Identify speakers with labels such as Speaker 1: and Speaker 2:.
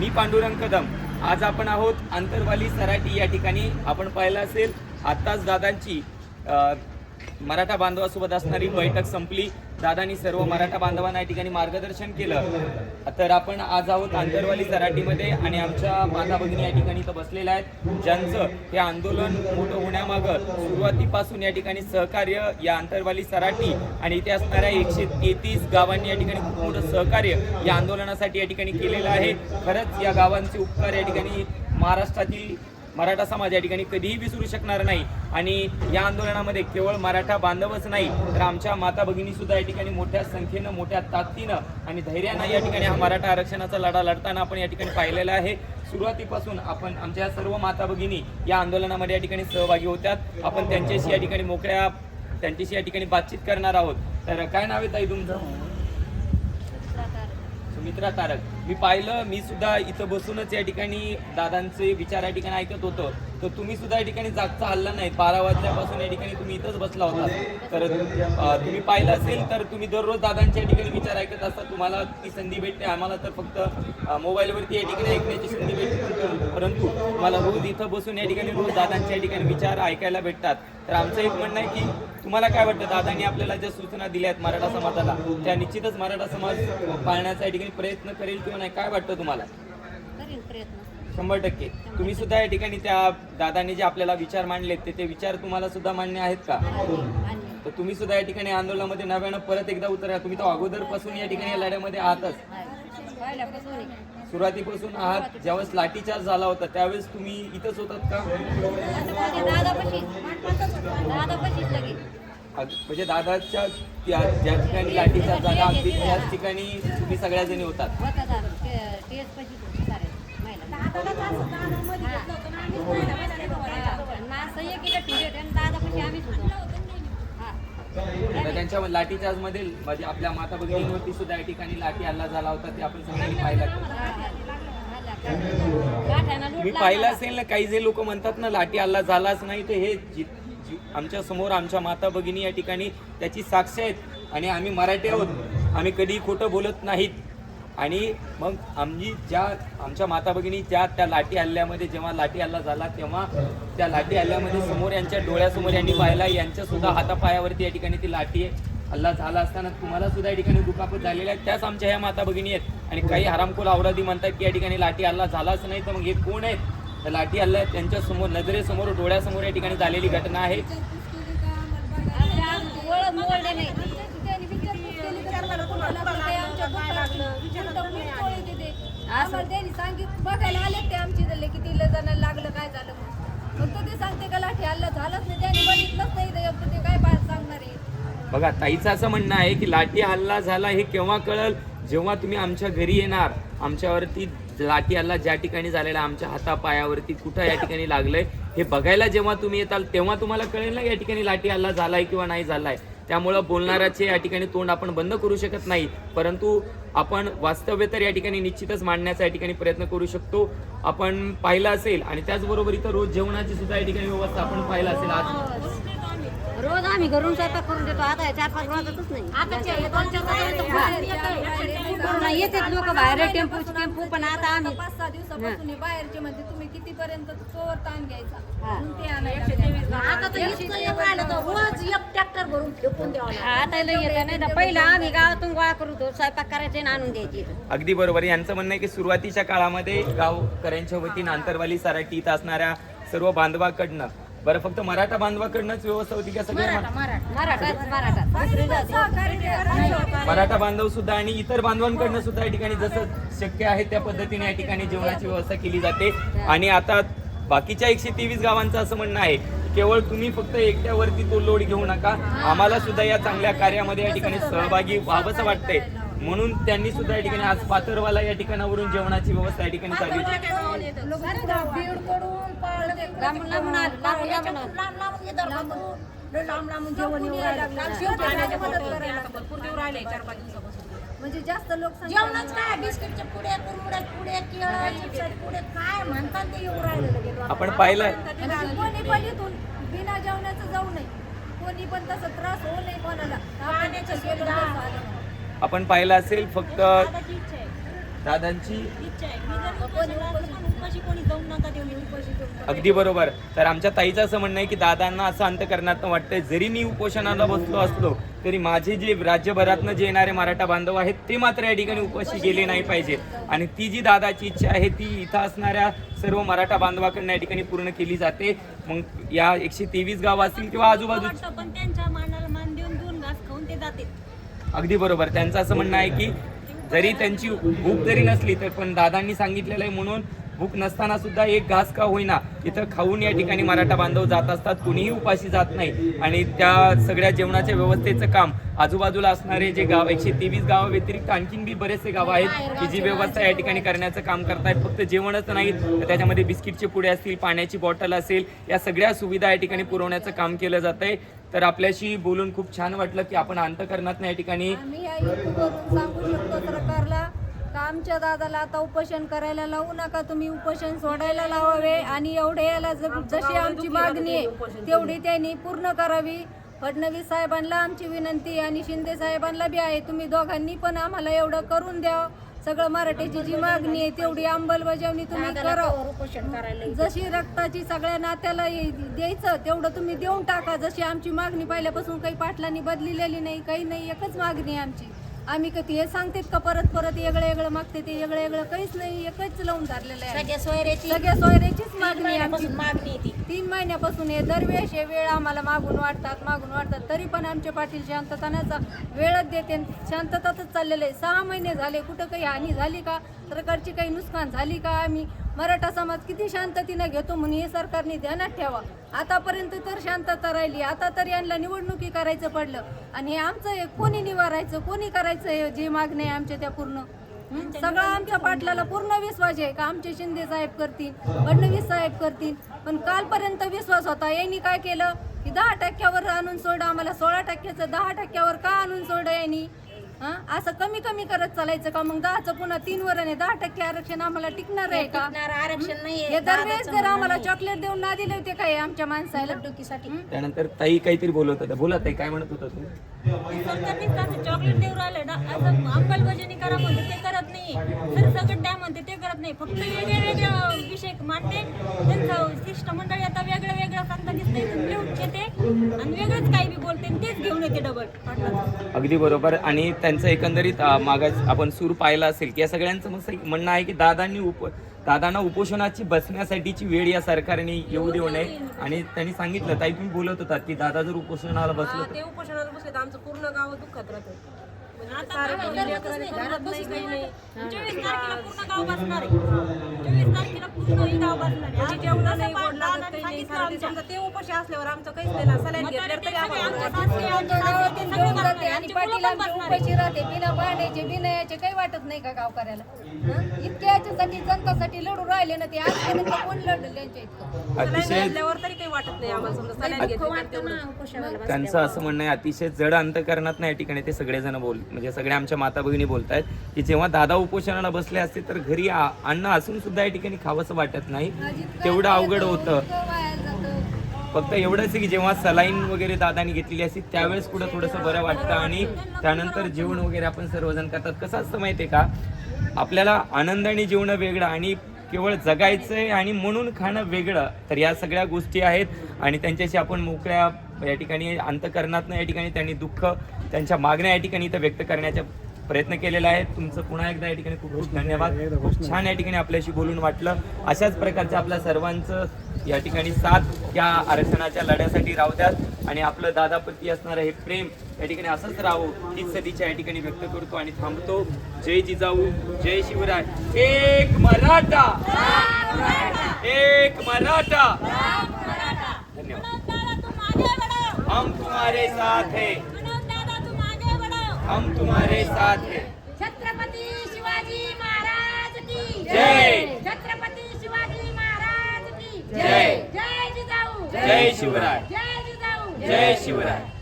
Speaker 1: मी पांडुरंग कदम. आज आपण आहोत आंतरवाली सराटी या ठिकाणी. आपण पाहिलं असेल आत्ताच दादांची मराठा बांधवासोबत असणारी बैठक संपली. दादांनी सर्व मराठा बांधवांना या ठिकाणी मार्गदर्शन केलं. तर आपण आज आहोत आंतरवाली सराटीमध्ये आणि आमच्या माता भगिनी या ठिकाणी इथं बसलेल्या आहेत. ज्यांचं हे आंदोलन मोठं होण्यामागं सुरुवातीपासून या ठिकाणी सहकार्य या आंतरवाली सराटी आणि इथे असणाऱ्या एकशे तेहतीस गावांनी या ठिकाणी खूप मोठं सहकार्य या आंदोलनासाठी या ठिकाणी केलेलं आहे. खरंच या गावांचे उपकार या ठिकाणी महाराष्ट्रातील मराठा समाज या ठिकाणी कधीही विसरू शकणार नाही. आणि या आंदोलनामध्ये केवळ मराठा बांधवच नाही तर आमच्या माता भगिनी सुद्धा या ठिकाणी मोठ्या संख्येनं मोठ्या ताकदीनं आणि धैर्यानं या ठिकाणी हा मराठा आरक्षणाचा लढा लढताना आपण या ठिकाणी पाहिलेला आहे. सुरुवातीपासून आपण आमच्या सर्व माता भगिनी या आंदोलनामध्ये या ठिकाणी सहभागी होत्यात. आपण त्यांच्याशी या ठिकाणी मोकळ्या त्यांच्याशी या ठिकाणी बातचीत करणार आहोत. तर काय नाव आहे ताई तुमचं? सुमित्रा तारक मी पाहिलं मी सुद्धा इथं बसूनच या ठिकाणी दादांचे विचार या ठिकाणी ऐकत होतो. तर तुम्ही सुद्धा या ठिकाणी जागचा हल्ला नाही. बारा वाजल्यापासून या ठिकाणी तुम्ही इथंच बसला होता. तर तुम्ही पाहिलं असेल तर तुम्ही दररोज दादांच्या ठिकाणी विचार ऐकत असता. तुम्हाला ती संधी भेटते. आम्हाला तर फक्त मोबाईलवरती या ठिकाणी ऐकण्याची संधी भेटते. परंतु मला रोज इथं बसून या ठिकाणी रोज दादांच्या या ठिकाणी विचार ऐकायला भेटतात. तर आमचं एक म्हणणं आहे की तुम्हाला काय वाटतं दादांनी आपल्याला ज्या सूचना दिल्या आहेत मराठा समाजाला त्या निश्चितच मराठा समाज पाळण्याचा या ठिकाणी प्रयत्न करेल किंवा नाही? काय वाटतं तुम्हाला? शंभर टक्के. तुम्ही सुद्धा या ठिकाणी त्या दादांनी जे आपल्याला विचार मांडलेत ते ते विचार तुम्हाला सुद्धा मान्य आहेत का? तर तुम्ही सुद्धा या ठिकाणी आंदोलनामध्ये नव्यानं परत एकदा उतरा. तुम्ही तर अगोदरपासून या ठिकाणी या लढ्यामध्ये आहातच. सुरुवातीपासून आहात. ज्यावेळेस लाठीचार्ज झाला होता त्यावेळेस तुम्ही इथंच होतात का? म्हणजे दादाच्या त्या ज्या ठिकाणी लाठीचा जागा अगदी त्याच ठिकाणी तुम्ही सगळ्या जणी होतात.
Speaker 2: हा.
Speaker 1: तर त्यांच्या लाठीचार्जमध्ये म्हणजे आपल्या माता भगिनींवरती सुद्धा या ठिकाणी लाठी हल्ला झाला होता ते आपण सगळ्यांनी पाहिला. मी पाहिलं असेल ना काही जे लोक म्हणतात ना लाठी हल्ला झालाच नाही तर हे आमच्यासमोर आमच्या माता भगिनी या ठिकाणी त्याची साक्ष आहेत. आणि आम्ही मराठी आहोत. आम्ही कधीही खोटं बोलत नाहीत. आणि मग आम्ही ज्या आमच्या माता भगिनी ज्या त्या लाठी हल्ल्यामध्ये जेव्हा लाठी हल्ला झाला तेव्हा त्या लाठी हल्ल्यामध्ये समोर यांच्या डोळ्यासमोर यांनी पाहिला. यांच्या सुद्धा हातापायावरती या ठिकाणी ती लाठी हल्ला झाला असताना तुम्हाला सुद्धा या ठिकाणी दुखापत झालेल्या आहेत त्याच आमच्या ह्या माता भगिनी आहेत. आणि काही हरामखोर आवरादी म्हणतात की या ठिकाणी लाठी हल्ला झालाच नाही तर मग हे कोण आहेत? तर लाठी हल्ला त्यांच्यासमोर नजरेसमोर डोळ्यासमोर या ठिकाणी झालेली घटना आहे
Speaker 3: त्यांनी सांगित बघायला आले ते आमची झाले किती जणांना लागलं काय झालं फक्त ते सांगते का लाठी हल्ला झालाच नाही त्यांनी बघितलंच नाही ते काय बाहेर सांगणार आहे.
Speaker 1: बघा ताईचं असं म्हणणं आहे की लाठी हल्ला झाला हे केव्हा कळल? जेव्हा तुम्ही आमच्या घरी येणार आमच्यावरती लाठी हल्ला ज्या ठिकाणी झालेला आमच्या हातापायावरती कुठं या ठिकाणी लागलंय हे बघायला जेव्हा तुम्ही येताल तेव्हा तुम्हाला कळेल ना या ठिकाणी लाठी हल्ला झालाय किंवा नाही झालाय. त्यामुळं बोलणाऱ्याचे या ठिकाणी तोंड आपण बंद करू शकत नाही. परंतु आपण वास्तव्य तर या ठिकाणी निश्चितच मांडण्याचा या ठिकाणी प्रयत्न करू शकतो. आपण पाहिलं असेल आणि त्याचबरोबर इथं रोज जेवणाची सुद्धा या ठिकाणी व्यवस्था आपण पाहिलं असेल. आज
Speaker 2: रोज आम्ही घरून स्वयंपाक करून देतो. आता हे चार पाच वाजतच नाही. येतात लोक बाहेर टेम्पो टेम्पो पण आता आम्ही
Speaker 3: पाच सहा दिवसापासून हे बाहेरचे म्हणते तुम्ही कितीपर्यंत चोर ताण घ्यायचा?
Speaker 2: हा.
Speaker 4: आता तर इतकं येऊन राहिलं तर रोज एक ट्रॅक्टर भरून फेकून द्यावं लागतं.
Speaker 2: आता लय येत नाही तर पहिलं आम्ही गावातून गोळा करू तो स्वयंपाक करायचे आणि आणून द्यायचे.
Speaker 1: अगदी बरोबर. यांचं म्हणणं आहे की सुरुवातीच्या काळामध्ये गावकऱ्यांच्या वतीनं आंतरवाली सराटी इथं असणाऱ्या सर्व बांधवाकडनं बरं फक्त मराठा बांधवाकडनंच व्यवस्था होती का सगळ्या
Speaker 2: मराठाच मराठा.
Speaker 1: मराठा बांधव सुद्धा आणि इतर बांधवांकडनं सुद्धा या ठिकाणी जसं शक्य आहे त्या पद्धतीने या ठिकाणी जेवणाची व्यवस्था केली जाते. आणि आता बाकीच्या एकशे तेवीस गावांचं असं म्हणणं आहे की केवळ तुम्ही फक्त एकट्यावरती तो लोड घेऊ नका. आम्हाला सुद्धा या चांगल्या कार्यामध्ये या ठिकाणी सहभागी व्हावंसं वाटतंय. म्हणून त्यांनी सुद्धा या ठिकाणी आज पातरवाला या ठिकाणावरून जेवणाची व्यवस्था या ठिकाणी चालू
Speaker 3: म्हणजे जास्त लोक
Speaker 4: जेवणच काय बिस्किटचे पुढे कुरमुड्यात पुढे केळं पुढे काय म्हणतात ते येऊ राहिले.
Speaker 1: आपण पाहिलं.
Speaker 3: कोणी पण इथून बिना जेवणाचं जाऊ नये. कोणी पण तसं त्रास होऊ नये कोणाला.
Speaker 1: आपण पाहिलं असेल फक्त
Speaker 4: दादांची
Speaker 1: अगदी बरोबर. तर आमच्या ताईचं असं म्हणणं आहे की दादांना असं अंतकरणात वाटतंय जरी मी उपोषणाला बसलो असलो तरी माझे जे राज्यभरातनं जे येणारे मराठा बांधव आहेत ते मात्र या ठिकाणी उपाशी गेले नाही पाहिजे. आणि ती जी दादाची इच्छा आहे ती इथं असणाऱ्या सर्व मराठा बांधवाकडनं या ठिकाणी पूर्ण केली जाते. मग या एकशे तेवीस गाव असतील किंवा आजूबाजू
Speaker 4: पण त्यांच्या मानाला मान देऊन दोन घास खाऊन ते जाते
Speaker 1: अगदी बरोबर. त्यांचं असं म्हणणं आहे की जरी त्यांची भूक जरी नसली तर पण दादांनी सांगितलेलं आहे म्हणून भूक नसताना सुद्धा एक घास का होईना इथं खाऊन या ठिकाणी मराठा बांधव जात असतात. कुणीही उपाशी जात नाही. आणि त्या सगळ्या जेवणाच्या व्यवस्थेचं काम आजूबाजूला असणारे जे गाव एकशे तेवीस गाव व्यतिरिक्त आणखीन बी बरेचसे गाव आहेत की जी व्यवस्था या ठिकाणी करण्याचं काम करतायत. फक्त जेवणच नाही तर त्याच्यामध्ये बिस्किटचे पुडे असतील पाण्याची बॉटल असेल या सगळ्या सुविधा या ठिकाणी पुरवण्याचं काम केलं जात आहे तर आपल्याशी बोलून खूप छान वाटलं की आपण अंतकरणात या ठिकाणी
Speaker 3: का आमच्या दादाला आता उपोषण करायला लावू नका? तुम्ही उपोषण सोडायला लावावे आणि एवढे याला ज- जशी आमची मागणी आहे तेवढी त्यांनी पूर्ण करावी. फडणवीस साहेबांना आमची विनंती आणि शिंदे साहेबांना बी आहे. तुम्ही दोघांनी पण आम्हाला एवढं करून द्या. सगळं मराठीची जी मागणी आहे तेवढी अंमलबजावणी तुम्ही करा.
Speaker 2: उपोषण करायला
Speaker 3: जशी रक्ताची सगळ्या नात्याला ये- द्यायचं तेवढं तुम्ही देऊन टाका. जशी आमची मागणी पहिल्यापासून काही पाटलांनी बदलिलेली नाही काही नाही एकच मागणी आहे आमची. आम्ही कधी हे सांगतेत का परत परत वेगळं वेगळं मागते ते वेगळं वेगळं काहीच नाही एकच लावून धरलेलं आहे.
Speaker 2: सगळ्या सोयऱ्याची
Speaker 3: सगळ्या सोयऱ्याचीच मागणी आहे आमची.
Speaker 2: मागणी ती.
Speaker 3: तीन महिन्यापासून हे दरवेळेस हे वेळ आम्हाला मागून वाटतात मागून वाटतात तरी पण आमचे पाटील शांततानाचा वेळच देते आणि शांततातच चाललेलं आहे. सहा महिने झाले कुठं काही हानी झाली का? सरकारची काही नुकसान झाली का? आम्ही मराठा समाज किती शांततेनं घेतो म्हणून हे सरकारने ध्यानात ठेवा. आतापर्यंत तर शांतता राहिली. आता तर यांना निवडणुकी करायचं पडलं. आणि हे आमचं हे कोणी निवारायचं कोणी करायचं हे जे मागणी आहे आमच्या त्या पूर्ण? सगळं आमच्या पाटलाला पूर्ण विश्वास आहे का? आमचे शिंदे साहेब करतील फडणवीस साहेब करतील. पण कालपर्यंत विश्वास होता. यांनी काय केलं? की दहा टक्क्यावर आणून सोडा. आम्हाला सोळा टक्क्याचं दहा टक्क्यावर का आणून सोडं यांनी? हं? असं कमी कमी करत चालायचं का? मग दहाचं पुन्हा तीन वर आणि दहा टक्के आरक्षण आम्हाला टिकणार आहे का?
Speaker 2: टिकणारं आरक्षण नाहीये.
Speaker 3: हे दरवेळेस जर आम्हाला चॉकलेट देऊन ना दिले होते काय आमच्या माणसाला?
Speaker 2: डुकीसाठी
Speaker 1: त्यानंतर ताई काहीतरी बोलत होत्या. बोला ताई काय म्हणत होता तू
Speaker 4: सरकारने असं चॉकलेट देऊ राहिलं ना? असं अंमलबजावणी करा म्हणते ते करत नाही सर सगळं द्या म्हणते ते करत नाही. फक्त वेगळे वेगळे विषय मांडते. त्यांचं शिष्टमंडळ आता वेगळं वेगळं सांगता दिसते लिहून घेते आणि वेगळंच काही बी बोलते आणि तेच घेऊन येते डबल पाटलाचं
Speaker 1: अगदी बरोबर. आणि त्यांचं एकंदरीत अं, मागास आपण सूर पाहिला असेल की या सगळ्यांचं मग सग- म्हणणं आहे की दादांनी उप दादांना उपोषणाची बसण्यासाठीची वेळ या सरकारने येऊ देऊ नये. आणि त्यांनी सांगितलं ताई तुम्ही बोलत होतात की दादा जर उपोषणाला बसलो तर
Speaker 5: ते उपोषणाला बसले तर आमचं पूर्ण गाव दुःखात राहतं.
Speaker 4: नाही, नाही ही.
Speaker 5: नाही नाही.
Speaker 4: सांगितलं
Speaker 5: सारं ते
Speaker 4: आमच्या.
Speaker 5: समजा ते उपाशी असल्यावर आमचं काहीच नाही ना. सलाईन.
Speaker 3: उपाशी राहते. बिना भांड्याचे बिना याचे काही वाटत नाही का गावकऱ्याला? इतक्या याच्यासाठी जनतासाठी लढू राहिले ना ते. आजपर्यंत कोण लढलं त्यांच्या इतकं?
Speaker 5: सलाईन तरी काही वाटत नाही आम्हाला. समजा सलाईन
Speaker 1: त्यांचं असं म्हणणं आहे अतिशय जड अंतकरणात या ठिकाणी ते सगळेजण बोल म्हणजे सगळ्या आमच्या माता भगिनी बोलतायत की जेव्हा दादा उपोषणाला बसले असते तर घरी अन्न असून सुद्धा या ठिकाणी खावंसं वाटत नाही. तेवढं अवघड होतं. फक्त एवढंच आहे की जेव्हा सलाईन वगैरे दादानी घेतलेली असते त्यावेळेस कुठं थोडंसं बरं वाटतं आणि त्यानंतर जेवण वगैरे आपण सर्वजण करतात. कसं असतं माहिती आहे का? आपल्याला आनंदाने जेवणं वेगळं आणि केवळ जगायचंय आणि म्हणून खाणं वेगळं. तर या सगळ्या गोष्टी आहेत आणि त्यांच्याशी आपण मोकळ्या या ठिकाणी अंतकरणातनं या ठिकाणी त्यांनी दुःख त्यांच्या मागण्या या ठिकाणी इथं व्यक्त करण्याचा प्रयत्न केलेला आहे. तुमचं पुन्हा एकदा या ठिकाणी खूप खूप धन्यवाद. खूप छान या ठिकाणी आपल्याशी बोलून वाटलं. अशाच प्रकारचं आपल्या सर्वांचं या ठिकाणी साथ या आरक्षणाच्या लढ्यासाठी राहू द्यात. आणि आपलं दादापती असणारं हे प्रेम या ठिकाणी असंच राहू हीच सदिच्छा या ठिकाणी व्यक्त करतो आणि थांबतो. जय जिजाऊ जय शिवराय. एक मराठा! एक मराठा धन्यवाद
Speaker 4: दादा तुम आगे बढ़ो
Speaker 1: हम तुम्हारे साथ हैं। हम तुम्हारे साथ हैं।
Speaker 2: छत्रपती शिवाजी महाराज की
Speaker 1: जय।
Speaker 2: छत्रपती शिवाजी महाराज की
Speaker 1: जय।
Speaker 2: जय जिजाऊ।
Speaker 1: जय शिवराय।
Speaker 2: जय जिजाऊ।
Speaker 1: जय शिवराय।